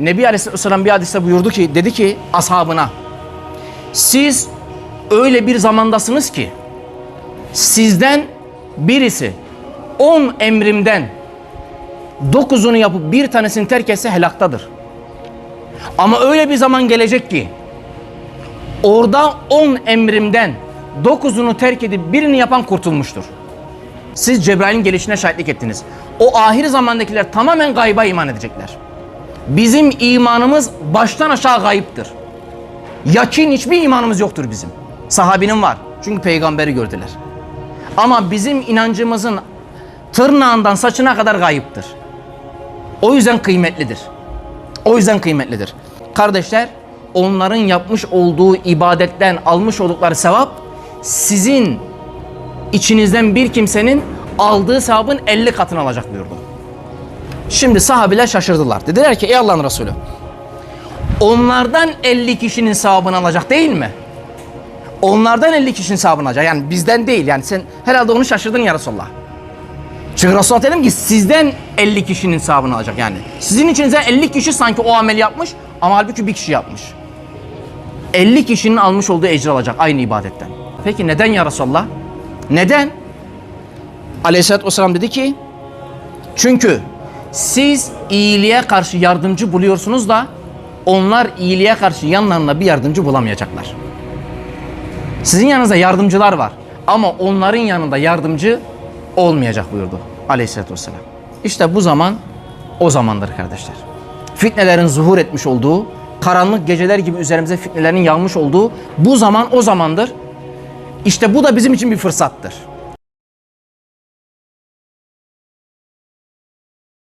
Nebi Aleyhisselam bir hadiste buyurdu ki dedi ki ashabına siz öyle bir zamandasınız ki sizden birisi on emrimden dokuzunu yapıp bir tanesini terk etse helaktadır. Ama öyle bir zaman gelecek ki orada on emrimden dokuzunu terk edip birini yapan kurtulmuştur. Siz Cebrail'in gelişine şahitlik ettiniz. O ahir zamandakiler tamamen gayba iman edecekler. Bizim imanımız baştan aşağı gayiptir. Yakin hiçbir imanımız yoktur bizim. Sahabinin var. Çünkü peygamberi gördüler. Ama bizim inancımızın tırnağından saçına kadar gayiptir. O yüzden kıymetlidir. O yüzden kıymetlidir. Kardeşler, onların yapmış olduğu ibadetten almış oldukları sevap sizin içinizden bir kimsenin aldığı sevabın 50 katını alacak buyurdu. Şimdi sahabiler şaşırdılar. Dediler ki ey Allah'ın Resulü onlardan 50 kişinin sevabını alacak değil mi? Onlardan 50 kişinin sevabını alacak. Yani bizden değil. Yani sen herhalde onu şaşırdın ya Resulallah. Çünkü Resulullah dedim ki sizden 50 kişinin sevabını alacak yani. Sizin içinizden 50 kişi sanki o ameli yapmış ama halbuki bir kişi yapmış. 50 kişinin almış olduğu ecri alacak aynı ibadetten. Peki neden ya Resulallah? Neden? Aleyhisselatü Vesselam dedi ki çünkü siz iyiliğe karşı yardımcı buluyorsunuz da onlar iyiliğe karşı yanlarında bir yardımcı bulamayacaklar. Sizin yanınızda yardımcılar var ama onların yanında yardımcı olmayacak buyurdu Aleyhisselatü Vesselam. İşte bu zaman o zamandır kardeşler. Fitnelerin zuhur etmiş olduğu, karanlık geceler gibi üzerimize fitnelerin yağmış olduğu bu zaman o zamandır. İşte bu da bizim için bir fırsattır.